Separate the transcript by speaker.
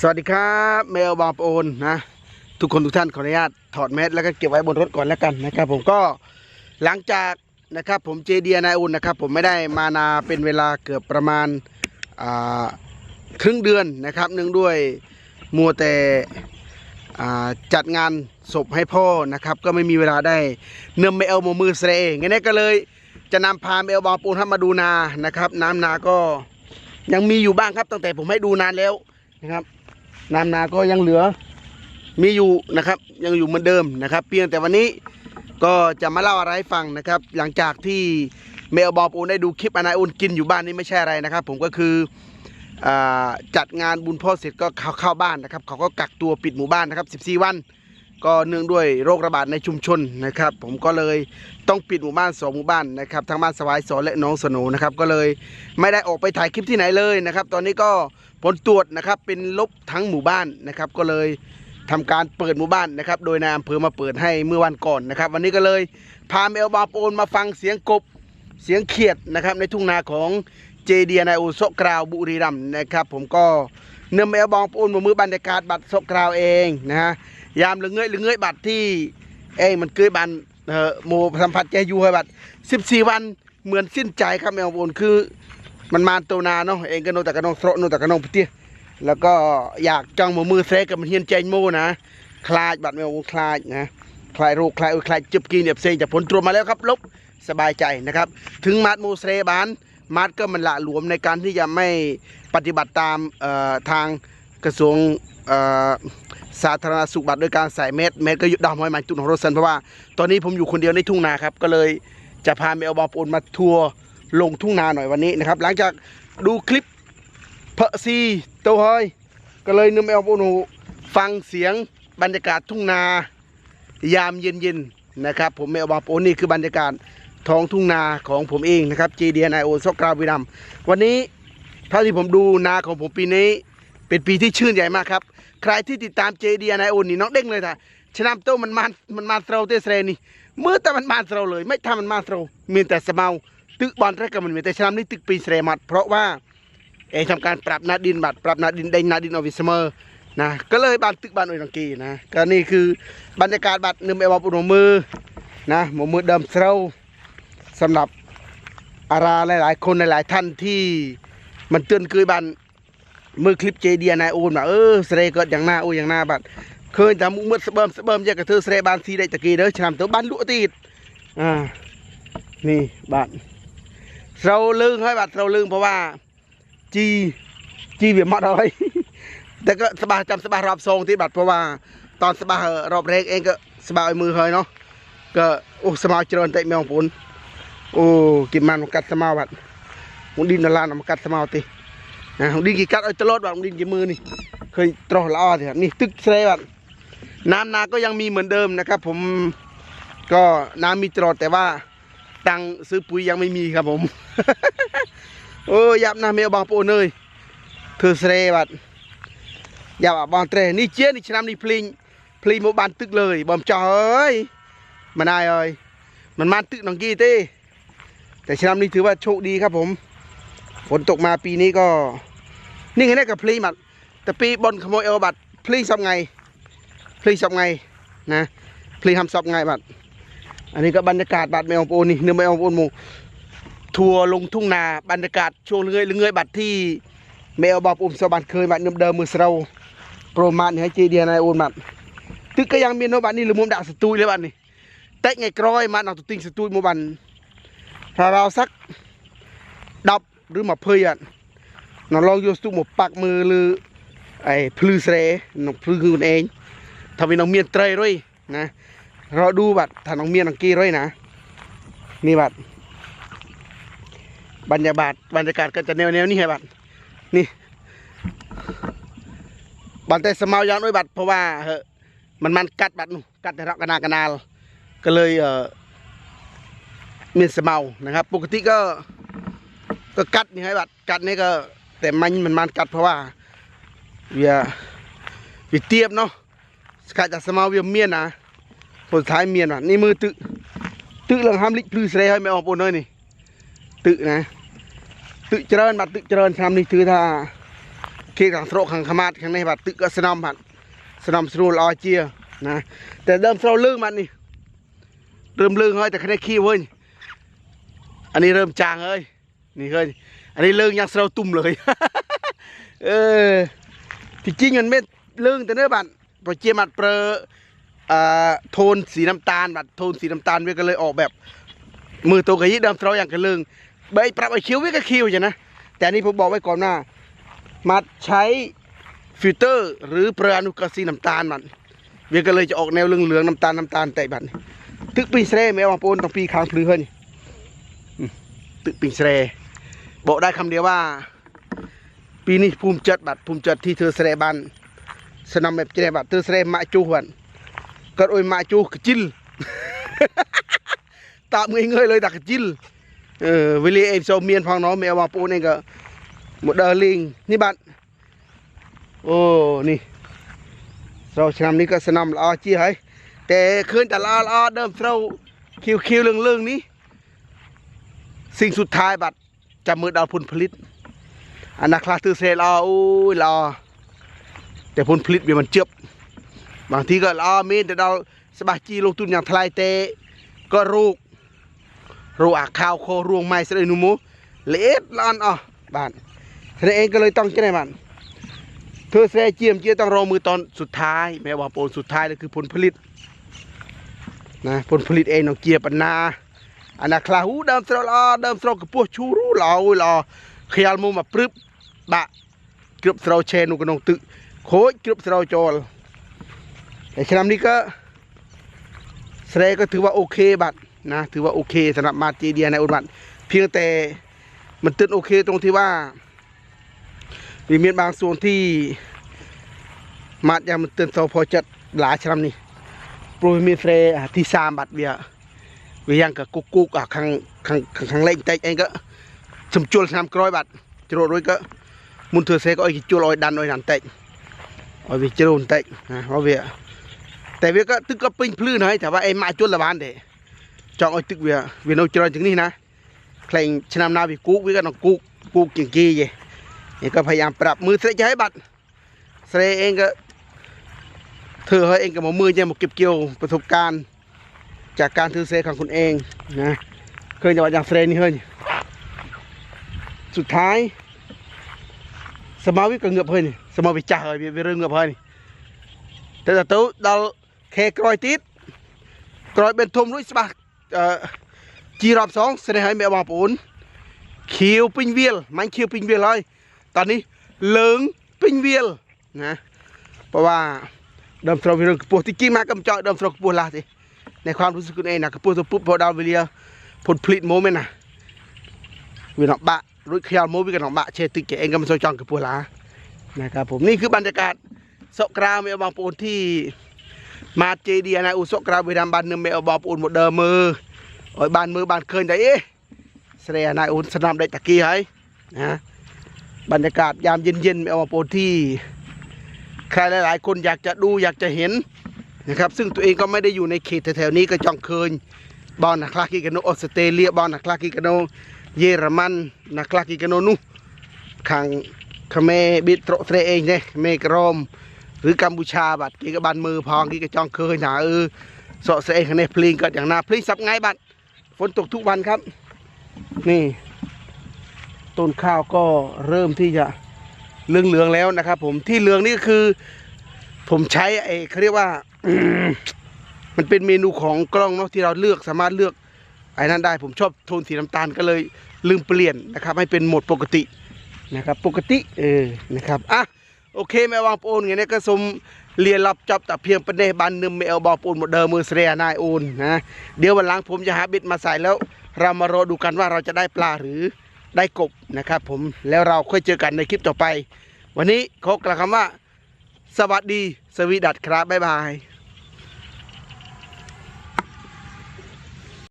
Speaker 1: สวัสดีครับเมลบางโอนนะ ทุกคนทุกท่านขออนุญาตถอดแมสแล้วก็เก็บไว้บนรถก่อนแล้วกันนะครับผมก็หลังจากนะครับผมเจเดียนายอุ่นนะครับ ผมไม่ได้มานาเป็นเวลาเกือบประมาณาครึ่งเดือนนะครับเนื่องด้วยมัวแต่อ่าจัดงานศพให้พ่อนะครับ ก็ไม่มีเวลาได้เนื่อมไม่เอามมือเสเองงั้นก็เลยจะนำพาเมลบางปะโอนมาดูนานะครับ น้ำนาก็ยังมีอยู่บ้างครับตั้งแต่ผมให้ดูนานแล้วนะครับ น้ำนาก็ยังเหลือมีอยู่นะครับยังอยู่เหมือนเดิมนะครับ เพียงแต่วันนี้ก็จะมาเล่าอะไรให้ฟังนะครับ หลังจากที่เมลบอปูนได้ดูคลิปอนายอุ่นกินอยู่บ้านนี่ไม่ใช่อะไรนะครับ ผมก็คือจัดงานบุญพ่อเสร็จก็เข้าเข้าบ้านนะครับ เขาก็กักตัวปิดหมู่บ้านนะครับ 14 วัน ก็เนื่องด้วยโรคระบาดในชุมชนนะครับ ผมก็เลยต้องปิดหมู่บ้านสองหมู่บ้านนะครับทั้งบ้านสวายสอนและน้องสโหนะครับก็เลยไม่ได้ออกไปถ่ายคลิปที่ไหนเลยนะครับ ตอนนี้ก็ผลตรวจนะครับเป็นลบทั้งหมู่บ้านนะครับ ก็เลยทำการเปิดหมู่บ้านนะครับ โดยนายอำเภอมาเปิดให้เมื่อวันก่อนนะครับ วันนี้ก็เลยพาเมลบาโปนมาฟังเสียงกบเสียงเขียดนะครับในทุ่งนาของเจเดียนายโอโซกราวบุรีรัมนะครับ ผมก็เนื้อเมลบองปูนมามือบรรยากาศบัตรโซกราวเองนะฮะ ยามเหลือเงยเหลือเงยบัตรที่เอ้มันเกยบันเอ่อโมสัมผัสใจอยู่ให้บัตร14วันเหมือนสิ้นใจครับเมลบอนคือมันมาตัวนาเนาะเองก็โนแต่กระนองโสรโนแต่กระนองปะเตี้ยแล้วก็อยากจ้องมือมือเซกับมันเฮียนใจโมนะคลายบัตรไม่เอาคลายนะคลายโรคคลายเออคลายจุบกินเดียบเซจากผลตรวจมาแล้วครับลบสบายใจนะครับ ถึงมาดโมเซบานมาดก็มันละหลวมในการที่จะไม่ปฏิบัติตามทางกระทรวง สาธารณสุขบัตรโดยการใส่เม็ดเม็ดก็ยุดดำไว้มันจุดของรถสันเพราะว่าตอนนี้ผมอยู่คนเดียวในทุ่งนาครับก็เลยจะพาเมลบอลปูนมาทัวร์ลงทุ่งนาหน่อยวันนี้นะครับ หลังจากดูคลิปเพอซีโตวเฮยก็เลยนึกไม่ออกว่าหนูฟังเสียงบรรยากาศทุ่งนายามเย็นๆนะครับ ผมไม่เอาบอกโอ้นี่คือบรรยากาศท้องทุ่งนาของผมเองนะครับ GDNIO ซอกกราวินัมวันนี้เท่าที่ผมดูนาของผมปีนี้ เป็นปีที่ชื่นใหญ่มากครับ ใครที่ติดตาม JDNIO นี่น้องเด้งเลยท่ะชนะโตมันมันมันมาเตราเตสเรนี่เมื่อแต่มันมาเตราเลย ไม่ทำมันมาเตรามีแต่สเมาตึกบอลแรกก็มันมีแต่ชนะนี่ตึกปีเสรมัดเพราะว่าเองทำการปรับนาดินบัดปรับนาดินได้นาดินออฟิสเมอร์นะก็เลยบานตึกบานอุยทังกีนะก็นี่คือบรรยากาศบัดหนึ่งเอวาปุโนมือนะหมมือเดิมเสราสำหรับอาราหลายๆ คนหลายๆท่านที่มันเตือนเกยบัน มือคลิปเจเดียนายโอนมาเออเสเรเกิดอย่างหน้าโอ้อย่างหน้าบัดเคยแต่มือสะเบิ่มสะเบิ่มแยกกับเธอเสเรบานทีได้ตะกี้เด้อชามตัวบ้านลุตีดอ่านี่บ้านเราลึงให้บัดเราลึงเพราะว่า จีจีเบียมอดเลย แต่ก็สบายจำสบายรอบทรงที่บัตรเพราะว่าตอนสบาย นะก็โอ้สมาเจริญเตะแมวปุนโอ้กินมันมันกัดสมาบัดมุนดินนลานมันกัดสมาตินะมุนดินกี่กัดเอาตลอดบัดมุนดินกี่มือนี่ เคยตรอละอ้อที่นี่ตึกเสยบัดน้ำนาก็ยังมีเหมือนเดิมนะครับ ผมก็น้ำมีตลอดแต่ว่าตังซื้อปุ๋ยยังไม่มีครับผม โอ้ยับน้าเมลบางปูเลยเธอเสยบัดอย่าบางเตรนี่เจี๊ยนี่ชนะนี่พลิงพลิงโมบานตึกเลยบอมจอยมันนายเอ้ยมันมันตึกหนังกี้เต้แต่ชนะนี่ถือว่าโชคดีครับผม ฝนตกมาปีนี้ก็ นี่ไงเนี่ยกับพลิงบัดแต่ปีบนขโมยเอวบัดพลิงซับไงพลิงซับไงนะพลิงทำซับไงบัดอันนี้ก็บรรยากาศบัดแมวโปนี่เนื้อแมวโปนหมูทัวลงทุ่งนาบรรยากาศช่วงเลื่อยเลื่อยบัดที่แมวบอบอุ้มสบัดเคยบัดเดิมมือเราโปรมาณให้จีเดียนายอุ่นบัดตึกก็ยังมีโนบัดนี่หรือมุมดาสตูยเลยบัดนี่เตะไงกร้อยมันเอาตัวติงสตูยมุมบันถ้าเราสัก หรือมาเพยอะนองลองโยสตุหมปักมือหรือไอ้พลือเสรน้องพลือคือคนเองทำให้น้องเมียนเตยด้วยนะเราดูบัดถ้าน้องเมียนน้องกี้ด้วยนะนี่บัดบรรยากาศบรรยากาศก็จะแนวแนวๆนี้ให้บัดนี่บันแต่สมาวยางด้วยบัตรเพราะว่าเหอะมันมันกัดบัตรนู่นกัดในรักกนากนาลก็เลยเออมีสมานะครับ ปกติก็ ក៏កាត់នេះហើយបាទកាត់នេះក៏តែមាញ់មិនបានកាត់ព្រោះអាវាវាទៀបនោះស្កាច់តែស្មៅវាមានណាពលថៃមានបាទនេះមើលទឹកទឹកឡើងហាំលិចភ្លឺស្រែហើយមែនបងប្អូនអើយនេះទឹកណាទឹកច្រើនបាទទឹកច្រើនឆ្នាំនេះគឺថាគេខាងស្រុកខាងខ្មាតខាងនេះបាទទឹកក៏ស្នំបាទស្នំស្រួលល្អជាណាតែដើមស្រោលលើងបាទនេះដើមលើងហើយតែគ្នាគីវិញអានេះរើមចាងហើយ นี่เคยอันนี้เริ่มจางเฮ้ยนี่เฮ้ยอันนี้เรื่องยังเราตุ่มเลย เออที่จริงมันไม่เรื่องแต่เนื้อบัดพอเจียมัดเปรออ่าโทนสีน้ำตาลบัดโทนสีน้ำตาลเวยก็เลยออกแบบ มือตัวกระยิเดิมเราอย่างกระเลิงใบปรับไอคิวไว้ก็คิวจ้ะนะแต่อันนี้ผมบอกไว้ก่อนว่ามาใช้ฟิลเตอร์ หรือเปลอนุกาซีน้ำตาลมันเวียก็เลยจะออกแนวเหลืองๆน้ำตาลน้ำตาลแต่บัดนี้ตึกปีเสรแม่วาโปนต้องปีค้างพลือเฮ้ยนี่อืมตึกปีเสร บอกได้คำเดียวว่า ปีนี้ภูมิใจบัดภูมิใจที่เธอเสรบันสนามแบบเจรบัดเธอเสรมาจูหวันก็โอยมาจูกจิล ตามเงยเงยๆเลยดักจิล เออวิลีเอฟโซเมียนพองน้องแมวมาปูนี่ก็หมดเดอร์ลิงนี่บัดโอ้นี่เราชนำนี้ก็สนำละออจี้ให้แต่คืนแต่ละละออเดิมเราคิวคิวเรื่องเรื่องนี้ สิ่งสุดท้ายบัด จะมือดาวผลผลิตอันนักคลาสตือเซลออู้ยรอแต่ผลผลิตเบียมันเจ็บบางทีก็รอมีแต่เราสบายจีลงทุนอย่างทลายเตะก็รูก รูอาข้าวโครวงไม้เสด็จนุโมเล็ดลอนอ่ะบ้านเสด็จเองก็เลยต้องเจ้าไหนบ้านเธอเสด็จเจียมเจียต้องร อันนั้นคลาหูเดิมสโลลอเดิมสโลกับพวกชูรู้หล่ออุ้ยหล่อขยัลมูมมาปรึบบะเกือบสโลเชนุกนงตึกโคตรเกือบสโลโจลแต่ชนำนี้ก็เสด็ก็ถือว่าโอเคบัดนะถือว่าโอเคสำหรับมาจีเดียในอุบัตเพียงแต่มันตื่นโอเคตรงที่ว่ามีเมียนบางส่วนที่มาดยังมันตื่นโซพอจัดหลายชรำนี่โปรยมีเฟร่ที่สามบัตเบีย เวียงกับกุกกุกอะข้างข้างข้างข้างเล็กใจเองก็สมจุลสามกร้อยบาทจรวดด้วยก็มุนเถื่อเซก็ไอ้จุลอ้อยดันอ้อยดันเตะอ้อยวิจรุนเตะนะเพราะเวียแต่เวียก็ตึกก็ปิ้งพลื้นให้แต่ว่าไอ้มาจุลละบานเดจองเอาตึกเวียเวียนเอาจรถึงนี่นะใครชนำนาวิกุกวิก็ต้องกุกกุกกิ่งกี้เย่นี่ก็พยายามปรับมือเสร็จจะให้บัตรเสร็จเองก็เธอให้เองกับหมอมือจะม จากการถือเซของคุณเองนะเคยจะว่าอย่างเสร็จนี่เฮ้ยสุดท้าย สมาวิก็เงือบเฮ้ยนี่สมาวิจ่าเฮ้ยเวียเรื่องเงือบเฮ้ยนี่แต่แต่ตู้เราแค่กรอยติดกรอยเป็นทมรุ่ยสบาย เอ่อจีรอบสองแสดงให้แม่บางปูนเขียวปิ้งเวียลมันเขียวปิ้งเวียลเลยตอนนี้เหลืองปิ้ง ในความรู้สึกคุณเองนะกระปุกตัวปุ๊บพอดาวเวลียผลผลิตโมเมนต์นะวินอบะรุ่ยขยวโมวิกันอบะเชติเกเองก็มันโซจองกระปุกละนะครับผมนี่คือบรรยากาศสกราวแม่บางปูนที่มาเจดีย์นะอุศกราบเวดามบันเนเมอบอกอุ่นหมดเดิมมือโอ้ยบานมือบานเคินได้เอ๊ะเสรียนายอุนสนามได้ตะกี้ให้นะบรรยากาศยามเย็นๆเมอบอกที่ใครหลายๆคนอยากจะดูอยากจะเห็น นะครับ ซึ่งตัวเองก็ไม่ได้อยู่ในเขตแถวๆนี้ก็จองเคยบอลนักลากิกาโนออสเตรเลียบอลนักลากิกาโนเยอรมันนักลากิกาโนนุขังเขมบิโตรเสรเองเนี่ยเมกรมหรือกัมพูชาบัดกี่กบันมือพองกี่กระจองเคยหนาเออเสาะเสะในพลิงก็อย่างนาพลิงสับไงบัดฝนตกทุกวันครับ นี่ ต้นข้าวก็เริ่มที่จะเหลืองเลืองๆแล้วนะครับ ผมที่เหลืองนี่คือ ผมใช้ไอ้เขาเรียกว่า มันเป็นเมนูของกล้องเนาะที่เราเลือกสามารถเลือกไอ้นั้นได้ ผมชอบโทนสีน้ำตาลก็เลยลืมเปลี่ยนนะครับ ให้เป็นโหมดปกตินะครับ ปกติเออนะครับอะโอเคแม่วางปูนไงเนี่ยก็สมเรียนรับจับแต่เพียงประเดบันนึมไม่เอาบอปูนหมดเดิมมือเสียนายอูนนะเดี๋ยววันหลังผมจะหาเบ็ดมาใส่แล้ว เรามารอดูกันว่าเราจะได้ปลาหรือได้กบนะครับ ผมแล้วเราค่อยเจอกันในคลิปต่อไป วันนี้ขอกล่าวคำว่า สวัสดี สวีดัตครับบ๊ายบาย